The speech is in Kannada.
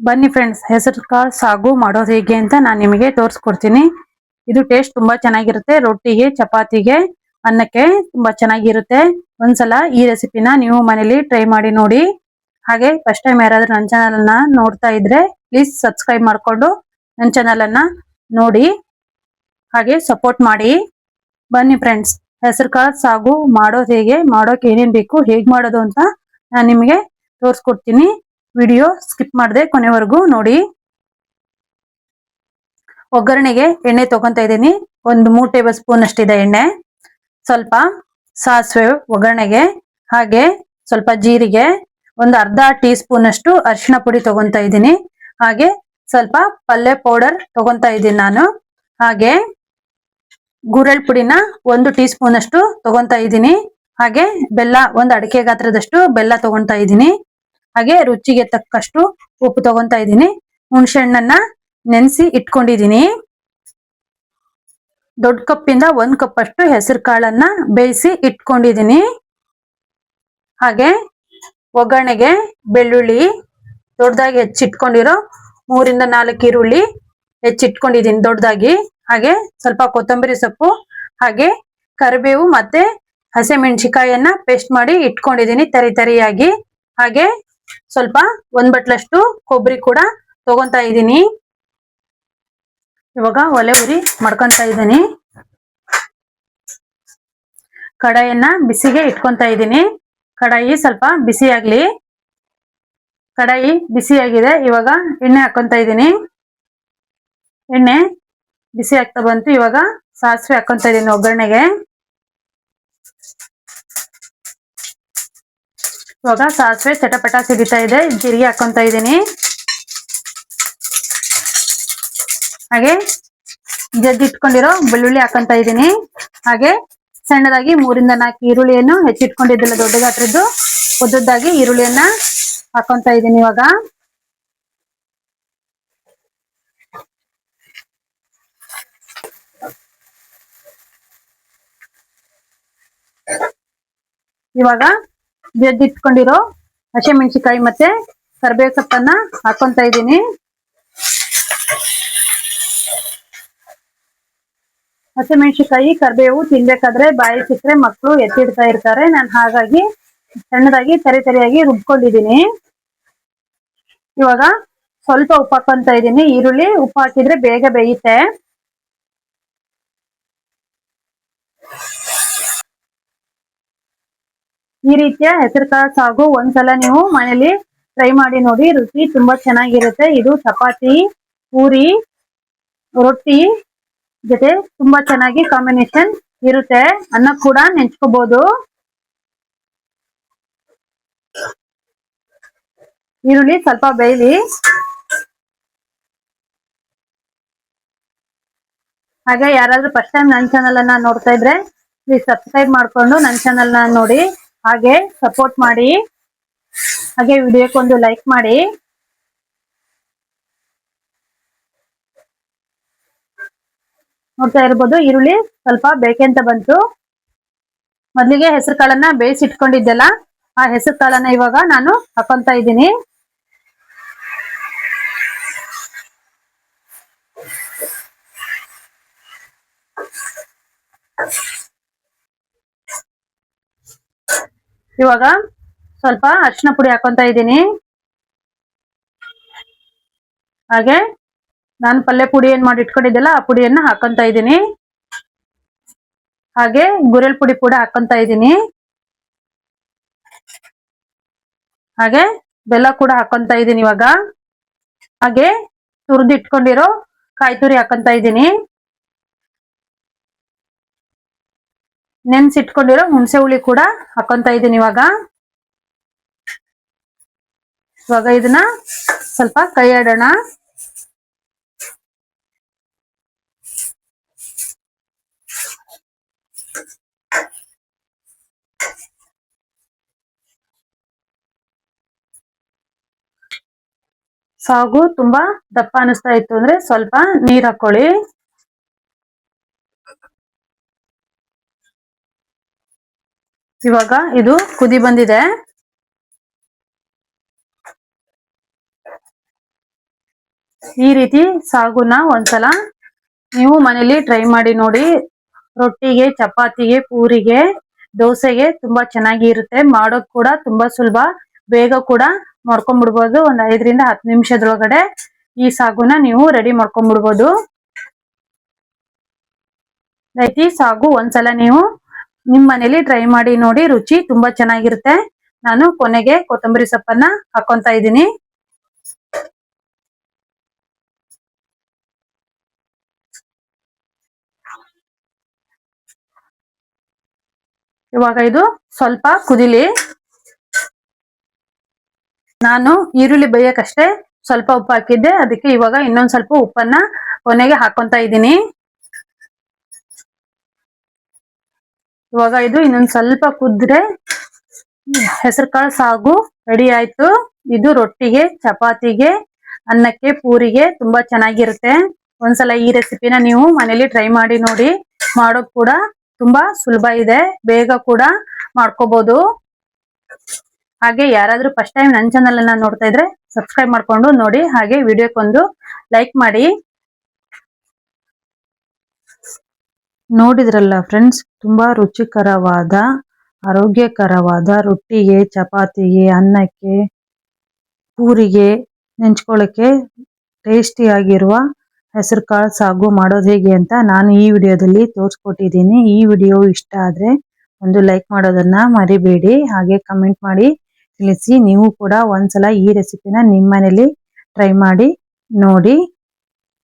ಬನ್ನಿ ಫ್ರೆಂಡ್ಸ್ ಹೆಸರು ಕಾಳು ಸಾಗು ಮಾಡೋದು ಹೇಗೆ ಅಂತ ನಾನು ನಿಮಗೆ ತೋರಿಸ್ಕೊಡ್ತೀನಿ. ಇದು ಟೇಸ್ಟ್ ತುಂಬಾ ಚೆನ್ನಾಗಿರುತ್ತೆ. ರೊಟ್ಟಿಗೆ, ಚಪಾತಿಗೆ, ಅನ್ನಕ್ಕೆ ತುಂಬಾ ಚೆನ್ನಾಗಿರುತ್ತೆ. ಒಂದ್ಸಲ ಈ ರೆಸಿಪಿನ ನೀವು ಮನೇಲಿ ಟ್ರೈ ಮಾಡಿ ನೋಡಿ. ಹಾಗೆ ಫಸ್ಟ್ ಟೈಮ್ ಯಾರಾದ್ರೂ ನನ್ನ ಚಾನಲ್ ಅನ್ನ ನೋಡ್ತಾ ಇದ್ರೆ ಪ್ಲೀಸ್ ಸಬ್ಸ್ಕ್ರೈಬ್ ಮಾಡ್ಕೊಂಡು ನನ್ನ ಚಾನಲ್ ಅನ್ನ ನೋಡಿ. ಹಾಗೆ ಸಪೋರ್ಟ್ ಮಾಡಿ. ಬನ್ನಿ ಫ್ರೆಂಡ್ಸ್ ಹೆಸರು ಕಾಳು ಸಾಗು ಮಾಡೋದು ಹೇಗೆ, ಮಾಡೋಕೆ ಏನೇನು ಬೇಕು, ಹೇಗೆ ಮಾಡೋದು ಅಂತ ನಾನು ನಿಮಗೆ ತೋರಿಸ್ಕೊಡ್ತೀನಿ. ವಿಡಿಯೋ ಸ್ಕಿಪ್ ಮಾಡದೆ ಕೊನೆವರೆಗೂ ನೋಡಿ. ಒಗ್ಗರಣೆಗೆ ಎಣ್ಣೆ ತಗೊಂತ ಇದ್ದೀನಿ. ಒಂದು ಮೂರು ಟೇಬಲ್ ಸ್ಪೂನ್ ಅಷ್ಟಿದೆ ಎಣ್ಣೆ. ಸ್ವಲ್ಪ ಸಾಸಿವೆ ಒಗ್ಗರಣೆಗೆ, ಹಾಗೆ ಸ್ವಲ್ಪ ಜೀರಿಗೆ, ಒಂದು ಅರ್ಧ ಟೀ ಸ್ಪೂನ್ ಅಷ್ಟು ಅರಿಶಿಣ ಪುಡಿ ತಗೊಂತ ಇದ್ದೀನಿ. ಹಾಗೆ ಸ್ವಲ್ಪ ಪಲ್ಯ ಪೌಡರ್ ತಗೊಂತ ಇದ್ದೀನಿ ನಾನು. ಹಾಗೆ ಗುರೆಳ್ ಪುಡಿನ ಒಂದು ಟೀ ಸ್ಪೂನ್ ಅಷ್ಟು ತಗೊಂತ ಇದ್ದೀನಿ. ಹಾಗೆ ಬೆಲ್ಲ, ಒಂದು ಅಡಿಕೆ ಗಾತ್ರದಷ್ಟು ಬೆಲ್ಲ ತಗೊಂತ ಇದ್ದೀನಿ. ಹಾಗೆ ರುಚಿಗೆ ತಕ್ಕಷ್ಟು ಉಪ್ಪು ತಗೊಂತ ಇದ್ದೀನಿ. ಹುಣಸೆ ಹಣ್ಣನ್ನ ನೆನೆಸಿ ಇಟ್ಕೊಂಡಿದ್ದೀನಿ. ದೊಡ್ಡ ಕಪ್ಪಿಂದ ಒಂದ್ ಕಪ್ ಅಷ್ಟು ಹೆಸರು ಕಾಳನ್ನ ಬೇಯಿಸಿ ಇಟ್ಕೊಂಡಿದ್ದೀನಿ. ಹಾಗೆ ಒಗ್ಗರಣೆಗೆ ಬೆಳ್ಳುಳ್ಳಿ ದೊಡ್ಡದಾಗಿ ಹೆಚ್ಚಿಟ್ಕೊಂಡಿರೋ ಮೂರಿಂದ ನಾಲ್ಕು ಈರುಳ್ಳಿ ಹೆಚ್ಚಿಟ್ಕೊಂಡಿದ್ದೀನಿ ದೊಡ್ಡದಾಗಿ. ಹಾಗೆ ಸ್ವಲ್ಪ ಕೊತ್ತಂಬರಿ ಸೊಪ್ಪು, ಹಾಗೆ ಕರಿಬೇವು ಮತ್ತೆ ಹಸಿಮೆಣಸಿಕಾಯನ್ನ ಪೇಸ್ಟ್ ಮಾಡಿ ಇಟ್ಕೊಂಡಿದ್ದೀನಿ ತರಿ ತರಿಯಾಗಿ. ಹಾಗೆ ಸ್ವಲ್ಪ ಒಂದ್ ಬಟ್ಲಷ್ಟು ಕೊಬ್ಬರಿ ಕೂಡ ತಗೊಂತ ಇದ್ದೀನಿ. ಇವಾಗ ಒಲೆ ಉರಿ ಮಾಡ್ಕೊಂತ ಇದ್ದೀನಿ. ಕಡಾಯಿಯನ್ನ ಬಿಸಿಗೆ ಇಟ್ಕೊಂತ ಇದ್ದೀನಿ. ಕಡಾಯಿ ಸ್ವಲ್ಪ ಬಿಸಿ ಆಗ್ಲಿ. ಕಡಾಯಿ ಬಿಸಿ ಆಗಿದೆ, ಇವಾಗ ಎಣ್ಣೆ ಹಾಕೊಂತ ಇದ್ದೀನಿ. ಎಣ್ಣೆ ಬಿಸಿ ಆಗ್ತಾ ಬಂತು, ಇವಾಗ ಸಾಸಿವೆ ಹಾಕೊಂತ ಇದ್ದೀನಿ ಒಗ್ಗರಣೆಗೆ. ಇವಾಗ ಸಾಸಿವೆ ಚಟಪಟ ಸಿಡಿತಾ ಇದೆ. ಜೀರಿಗೆ ಹಾಕೊಂತ ಇದ್ದೀನಿ. ಹಾಗೆ ಜಜ್ಜಿಟ್ಕೊಂಡಿರೋ ಬೆಳ್ಳುಳ್ಳಿ ಹಾಕೊಂತ ಇದ್ದೀನಿ. ಹಾಗೆ ಸಣ್ಣದಾಗಿ ಮೂರಿಂದ ನಾಲ್ಕು ಈರುಳ್ಳಿಯನ್ನು ಹೆಚ್ಚಿಟ್ಕೊಂಡಿದ್ದಿಲ್ಲ ದೊಡ್ಡ ಗಾತ್ರದ್ದು ಉದ್ದದ್ದಾಗಿ ಈರುಳ್ಳಿಯನ್ನ ಹಾಕೊಂತ ಇದ್ದೀನಿ ಇವಾಗ. ಇವಾಗ ಜಜ್ಜಿಟ್ಕೊಂಡಿರೋ ಹಸಿಮೆಣಸಿಕಾಯಿ ಮತ್ತೆ ಕರಿಬೇವು ಸೊಪ್ಪನ್ನ ಹಾಕೊಂತ ಇದ್ದೀನಿ. ಹಸಿಮೆಣಸಿಕಾಯಿ ಕರಿಬೇವು ತಿನ್ಬೇಕಾದ್ರೆ ಬಾಯಿ ಸಿಕ್ಕರೆ ಮಕ್ಕಳು ಎತ್ತಿಡ್ತಾ ಇರ್ತಾರೆ. ನಾನು ಹಾಗಾಗಿ ಸಣ್ಣದಾಗಿ, ತರಿ ತರಿಯಾಗಿ ರುಬ್ಕೊಂಡಿದ್ದೀನಿ. ಇವಾಗ ಸ್ವಲ್ಪ ಉಪ್ಪು ಹಾಕೊಂತ ಇದ್ದೀನಿ. ಈರುಳ್ಳಿ ಉಪ್ಪು ಹಾಕಿದ್ರೆ ಬೇಗ ಬೇಯುತ್ತೆ. ಈ ರೀತಿಯ ಹೆಸರುಕಾಳು ಸಾಗು ಒಂದ್ಸಲ ನೀವು ಮನೇಲಿ ಟ್ರೈ ಮಾಡಿ ನೋಡಿ, ರುಚಿ ತುಂಬಾ ಚೆನ್ನಾಗಿರುತ್ತೆ. ಇದು ಚಪಾತಿ, ಪೂರಿ, ರೊಟ್ಟಿ ಜೊತೆ ತುಂಬಾ ಚೆನ್ನಾಗಿ ಕಾಂಬಿನೇಷನ್ ಇರುತ್ತೆ. ಅನ್ನ ಕೂಡ ನೆಂಚ್ಕೋಬಹುದು ಈರುಳ್ಳಿ ಸ್ವಲ್ಪ ಬೇಯಲಿ ಹಾಗೆ ಯಾರಾದ್ರೂ ಫಸ್ಟ್ ಟೈಮ್ ನನ್ನ ಚಾನಲ್ ಅನ್ನ ನೋಡ್ತಾ ಇದ್ರೆ ಪ್ಲೀಸ್ ಸಬ್ಸ್ಕ್ರೈಬ್ ಮಾಡ್ಕೊಂಡು ನನ್ನ ಚಾನಲ್ನ ನೋಡಿ. ಹಾಗೆ ಸಪೋರ್ಟ್ ಮಾಡಿ. ಹಾಗೆ ವಿಡಿಯೋಕ್ಕೊಂದು ಲೈಕ್ ಮಾಡಿ. ನೋಡ್ತಾ ಇರ್ಬೋದು, ಈರುಳ್ಳಿ ಸ್ವಲ್ಪ ಬೇಕೆಂತ ಬಂತು. ಮೊದಲಿಗೆ ಹೆಸರು ಕಾಳನ್ನ ಬೇಯಿಸಿಟ್ಕೊಂಡಿದ್ದೆಲ್ಲ. ಆ ಹೆಸರು ಕಾಳನ್ನ ಇವಾಗ ನಾನು ಹಾಕೊಂತ ಇದ್ದೀನಿ. ಇವಾಗ ಸ್ವಲ್ಪ ಅರಿಶಿನ ಪುಡಿ ಹಾಕೊಂತ ಇದ್ದೀನಿ. ಹಾಗೆ ನಾನು ಪಲ್ಯ ಪುಡಿ ಏನ್ ಮಾಡಿ ಇಟ್ಕೊಂಡಿದ್ದೆಲ್ಲ ಆ ಪುಡಿಯನ್ನ ಹಾಕೊಂತ ಇದ್ದೀನಿ. ಹಾಗೆ ಗುರೆಲ್ ಪುಡಿ ಕೂಡ ಹಾಕೊಂತ ಇದ್ದೀನಿ. ಹಾಗೆ ಬೆಲ್ಲ ಕೂಡ ಹಾಕೊಂತ ಇದ್ದೀನಿ ಇವಾಗ. ಹಾಗೆ ತುರಿದಿಟ್ಕೊಂಡಿರೋ ಕಾಯಿ ತುರಿ ಹಾಕೊಂತ ಇದ್ದೀನಿ. ನೆನ್ಸಿಟ್ಕೊಂಡಿರೋ ಹುಣಸೆ ಹುಳಿ ಕೂಡ ಹಾಕೊಂತ ಇದ್ದೀನಿ ಇವಾಗ. ಇವಾಗ ಇದನ್ನ ಸ್ವಲ್ಪ ಕೈ ಆಡೋಣ ಸಾಗು ತುಂಬಾ ದಪ್ಪ ಅನಿಸ್ತಾ ಇತ್ತು ಅಂದ್ರೆ ಸ್ವಲ್ಪ ನೀರ್ ಹಾಕೊಳ್ಳಿ. ಇವಾಗ ಇದು ಕುದಿ ಬಂದಿದೆ. ಈ ರೀತಿ ಸಾಗುನ ಒಂದ್ಸಲ ನೀವು ಮನೇಲಿ ಟ್ರೈ ಮಾಡಿ ನೋಡಿ. ರೊಟ್ಟಿಗೆ, ಚಪಾತಿಗೆ, ಪೂರಿಗೆ, ದೋಸೆಗೆ ತುಂಬಾ ಚೆನ್ನಾಗಿ ಇರುತ್ತೆ. ಮಾಡೋಕ್ ಕೂಡ ತುಂಬಾ ಸುಲಭ. ಬೇಗ ಕೂಡ ಮಾಡ್ಕೊಂಡ್ಬಿಡ್ಬೋದು. ಒಂದ್ ಐದರಿಂದ ಹತ್ತು ನಿಮಿಷದೊಳಗಡೆ ಈ ಸಾಗುನ ನೀವು ರೆಡಿ ಮಾಡ್ಕೊಂಡ್ಬಿಡ್ಬೋದು. ರೈತಿ ಸಾಗು ಒಂದ್ಸಲ ನೀವು ನಿಮ್ ಮನೇಲಿ ಟ್ರೈ ಮಾಡಿ ನೋಡಿ, ರುಚಿ ತುಂಬಾ ಚೆನ್ನಾಗಿರುತ್ತೆ. ನಾನು ಕೊನೆಗೆ ಕೊತ್ತಂಬರಿ ಸೊಪ್ಪನ್ನ ಹಾಕೊಂತ ಇದ್ದೀನಿ. ಇವಾಗ ಇದು ಸ್ವಲ್ಪ ಕುದಿಲಿ. ನಾನು ಈರುಳ್ಳಿ ಬೇಯಕ್ಕಷ್ಟೇ ಸ್ವಲ್ಪ ಉಪ್ಪು ಹಾಕಿದ್ದೆ, ಅದಕ್ಕೆ ಇವಾಗ ಇನ್ನೊಂದ್ ಸ್ವಲ್ಪ ಉಪ್ಪನ್ನ ಕೊನೆಗೆ ಹಾಕೊಂತ ಇದ್ದೀನಿ. ಇವಾಗ ಇದು ಇನ್ನೊಂದ್ ಸ್ವಲ್ಪ ಕುದ್ರೆ ಹೆಸರು ಕಾಳು ಸಾಗು ರೆಡಿ ಆಯ್ತು. ಇದು ರೊಟ್ಟಿಗೆ, ಚಪಾತಿಗೆ, ಅನ್ನಕ್ಕೆ, ಪೂರಿಗೆ ತುಂಬಾ ಚೆನ್ನಾಗಿರುತ್ತೆ. ಒಂದ್ಸಲ ಈ ರೆಸಿಪಿನ ನೀವು ಮನೇಲಿ ಟ್ರೈ ಮಾಡಿ ನೋಡಿ. ಮಾಡೋಕ್ ಕೂಡ ತುಂಬಾ ಸುಲಭ ಇದೆ. ಬೇಗ ಕೂಡ ಮಾಡ್ಕೋಬಹುದು ಹಾಗೆ ಯಾರಾದ್ರೂ ಫಸ್ಟ್ ಟೈಮ್ ನನ್ನ ಚಾನಲ್ ಅನ್ನ ನೋಡ್ತಾ ಇದ್ರೆ ಸಬ್ಸ್ಕ್ರೈಬ್ ಮಾಡ್ಕೊಂಡು ನೋಡಿ. ಹಾಗೆ ವಿಡಿಯೋಕ್ಕೊಂದು ಲೈಕ್ ಮಾಡಿ. ನೋಡಿದ್ರಲ್ಲ ಫ್ರೆಂಡ್ಸ್ ತುಂಬಾ ರುಚಿಕರವಾದ, ಆರೋಗ್ಯಕರವಾದ ರೊಟ್ಟಿಗೆ, ಚಪಾತಿಗೆ, ಅನ್ನಕ್ಕೆ, ಪೂರಿಗೆ ನೆಂಚ್ಕೊಳ್ಳೋಕೆ ಟೇಸ್ಟಿಯಾಗಿರುವ ಹೆಸರು ಕಾಳು ಸಾಗು ಮಾಡೋದು ಹೇಗೆ ಅಂತ ನಾನು ಈ ವಿಡಿಯೋದಲ್ಲಿ ತೋರಿಸ್ಕೊಟ್ಟಿದ್ದೀನಿ. ಈ ವಿಡಿಯೋ ಇಷ್ಟ ಆದರೆ ಒಂದು ಲೈಕ್ ಮಾಡೋದನ್ನ ಮರಿಬೇಡಿ. ಹಾಗೆ ಕಮೆಂಟ್ ಮಾಡಿ ತಿಳಿಸಿ. ನೀವು ಕೂಡ ಒಂದ್ಸಲ ಈ ರೆಸಿಪಿನ ನಿಮ್ಮ ಮನೇಲಿ ಟ್ರೈ ಮಾಡಿ ನೋಡಿ.